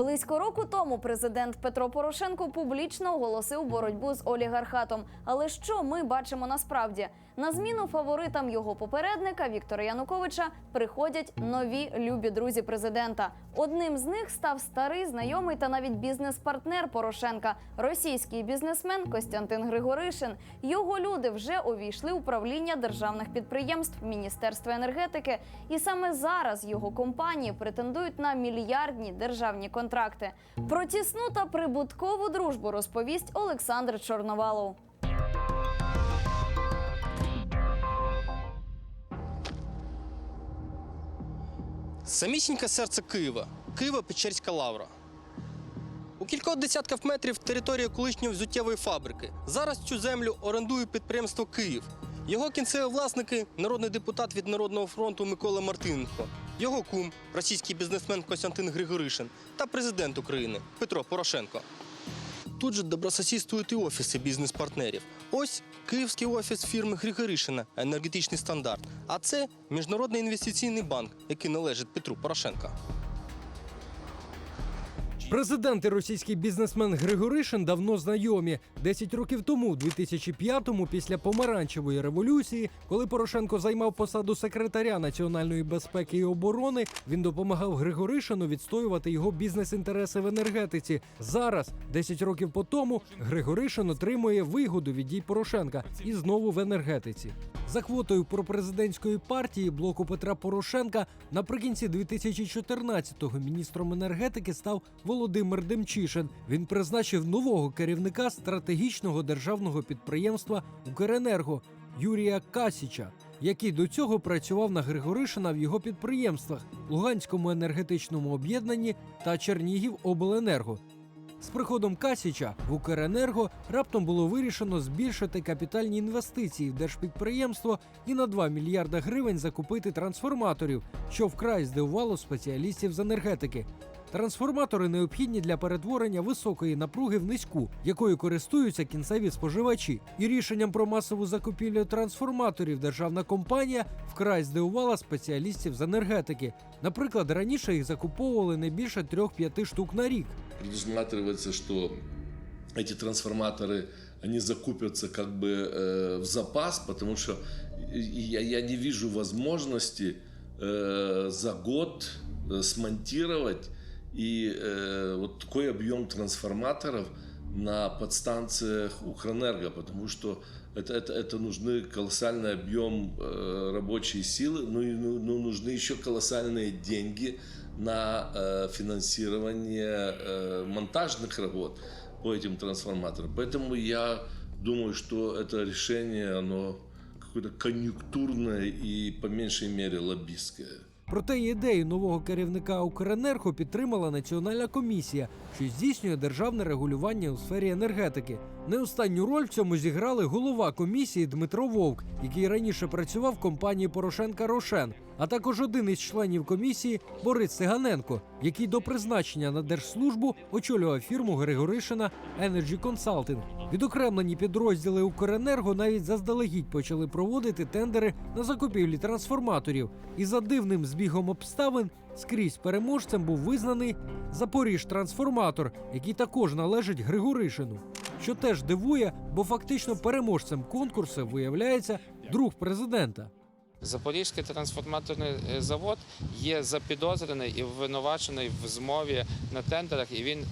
Близько року тому президент Петро Порошенко публічно оголосив боротьбу з олігархатом. Але що ми бачимо насправді? На зміну фаворитам його попередника Віктора Януковича приходять нові любі друзі президента. Одним з них став старий знайомий та навіть бізнес-партнер Порошенка, російський бізнесмен Костянтин Григоришин. Його люди вже увійшли у правління державних підприємств Міністерства енергетики, і саме зараз його компанії претендують на мільярдні державні контракти. Про тісну та прибуткову дружбу розповість Олександр Чорновалов. Самісіньке серце Києва, Києво-Печерська лавра. У кількох десятків метрів територія колишньої взуттєвої фабрики. Зараз цю землю орендує підприємство Київ. Його кінцеві власники народний депутат від Народного фронту Микола Мартиненко, його кум, російський бізнесмен Костянтин Григоришин та президент України Петро Порошенко. Тут же добрососідствують і офіси бізнес-партнерів. Ось київський офіс фірми Григоришина енергетичний стандарт. А це міжнародний інвестиційний банк, який належить Петру Порошенка. Президент і російський бізнесмен Григоришин давно знайомі. Десять років тому, у 2005-му, після помаранчевої революції, коли Порошенко займав посаду секретаря національної безпеки і оборони, він допомагав Григоришину відстоювати його бізнес-інтереси в енергетиці. Зараз, 10 років по тому, Григоришин отримує вигоду від дій Порошенка і знову в енергетиці. За квотою пропрезидентської партії блоку Петра Порошенка наприкінці 2014-го міністром енергетики став Володимир Демчишин. Він призначив нового керівника стратегічного державного підприємства Укренерго Юрія Касіча, який до цього працював на Григоришина в його підприємствах Луганському енергетичному об'єднанні та Чернігів Обленерго. З приходом Касіча в Укренерго раптом було вирішено збільшити капітальні інвестиції в держпідприємство і на 2 мільярда гривень закупити трансформаторів, що вкрай здивувало спеціалістів з енергетики. Трансформатори необхідні для перетворення високої напруги в низьку, якою користуються кінцеві споживачі. І рішенням про масову закупівлю трансформаторів державна компанія вкрай здивувала спеціалістів з енергетики. Наприклад, раніше їх закуповували не більше 3-5 штук на рік. предусматривается, что эти трансформаторы, они закупятся как бы э, в запас, потому что я, я не вижу возможности э, за год э, смонтировать и э, вот такой объем трансформаторов на подстанциях Укрэнерго, потому что это, это, это нужны колоссальный объем э, рабочей силы, ну и ну, ну, нужны еще колоссальные деньги на э, финансирование э, монтажных работ по этим трансформаторам. Поэтому я думаю, что это решение, оно какое-то конъюнктурное и по меньшей мере лоббистское. Проте ідею нового керівника Укренерго підтримала Національна комісія, що здійснює державне регулювання у сфері енергетики. Не останню роль в цьому зіграли голова комісії Дмитро Вовк, який раніше працював в компанії Порошенка Рошен, а також один із членів комісії Борис Циганенко, який до призначення на держслужбу очолював фірму Григоришина Energy Consulting. Відокремлені підрозділи Укренерго навіть заздалегідь почали проводити тендери на закупівлі трансформаторів. І за дивним збігом обставин скрізь переможцем був визнаний Запоріж трансформатор, який також належить Григоришину. Що теж дивує, бо фактично переможцем конкурсу виявляється друг президента. Запорізький трансформаторний е, завод є запідозрений і винувачений в змові на тендерах, і він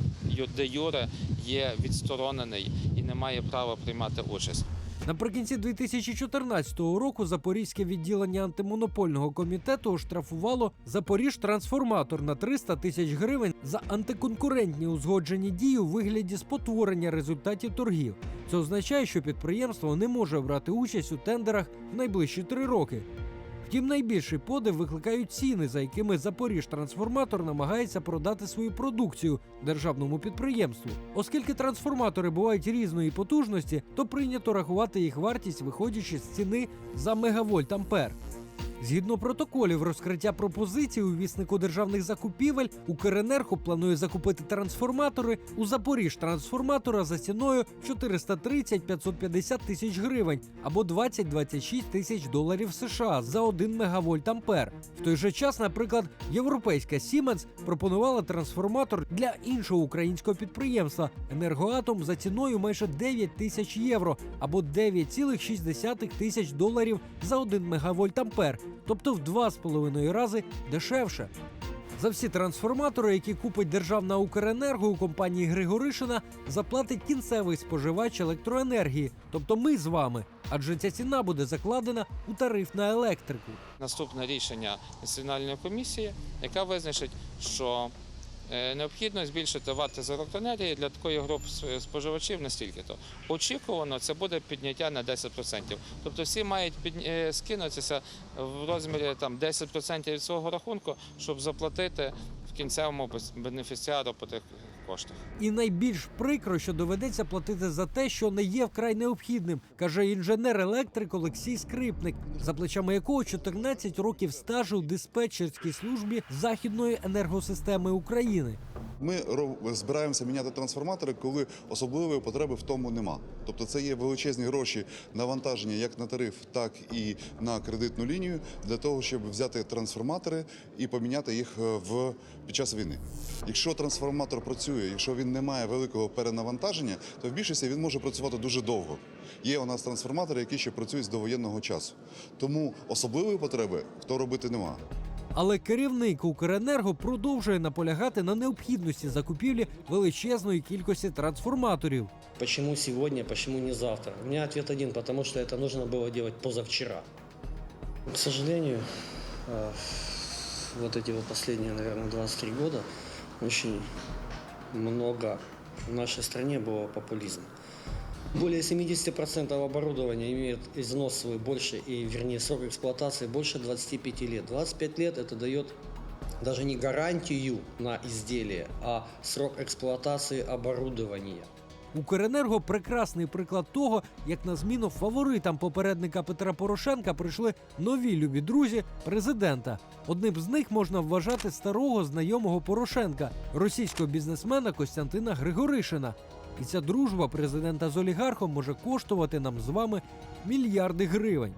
де юре є відсторонений і не має права приймати участь. Наприкінці 2014 року Запорізьке відділення антимонопольного комітету оштрафувало Запоріж трансформатор на 300 тисяч гривень за антиконкурентні узгоджені дії у вигляді спотворення результатів торгів. Це означає, що підприємство не може брати участь у тендерах в найближчі три роки. Втім, найбільший подив викликають ціни, за якими Запоріж трансформатор намагається продати свою продукцію державному підприємству. Оскільки трансформатори бувають різної потужності, то прийнято рахувати їх вартість, виходячи з ціни за мегавольт ампер. Згідно протоколів розкриття пропозицій у віснику державних закупівель, Укренерго планує закупити трансформатори у Запоріж трансформатора за ціною 430-550 тисяч гривень або 20-26 тисяч доларів США за 1 мегавольт ампер. В той же час, наприклад, європейська Siemens пропонувала трансформатор для іншого українського підприємства Енергоатом за ціною майже 9 тисяч євро або 9,6 тисяч доларів за 1 мегавольт ампер, тобто в 2,5 рази дешевше. За всі трансформатори, які купить державна Укренерго у компанії Григоришина, заплатить кінцевий споживач електроенергії, тобто ми з вами, адже ця ціна буде закладена у тариф на електрику. Наступне рішення національної комісії, яка визначить, що необхідно збільшити вартість електроенергії для такої групи споживачів настільки то. Очікувано це буде підняття на 10%. Тобто всі мають підня- е, скинутися в розмірі там 10% від свого рахунку, щоб заплатити в кінцевому бенефіціару по тих коштах. І найбільш прикро, що доведеться платити за те, що не є вкрай необхідним, каже інженер-електрик Олексій Скрипник, за плечами якого 14 років стажу у диспетчерській службі західної енергосистеми України. Ми збираємося міняти трансформатори, коли особливої потреби в тому нема. Тобто це є величезні гроші навантаження як на тариф, так і на кредитну лінію для того, щоб взяти трансформатори і поміняти їх е, в під час війни. Якщо трансформатор працює, якщо він не має великого перенавантаження, то в більшості він може працювати дуже довго. Є у нас трансформатори, які ще працюють з довоєнного часу. Тому особливої потреби в то робити нема. Але керівник Укренерго продовжує наполягати на необхідності закупівлі величезної кількості трансформаторів. Почему сегодня, почему не завтра? У меня ответ один, потому что это нужно было делать позавчера. К сожалению, э, вот эти вот последние, наверное, 23 года очень много в нашей стране было популизма. Более 70% оборудования имеет износ свой больше, и вернее срок эксплуатации больше 25 лет. 25 лет это дает даже не гарантию на изделие, а срок эксплуатации оборудования. Укренерго прекрасний приклад того, як на зміну фаворитам попередника Петра Порошенка прийшли нові любі друзі президента. Одним з них можна вважати старого знайомого Порошенка, російського бізнесмена Костянтина Григоришина. І ця дружба президента з олігархом може коштувати нам з вами мільярди гривень.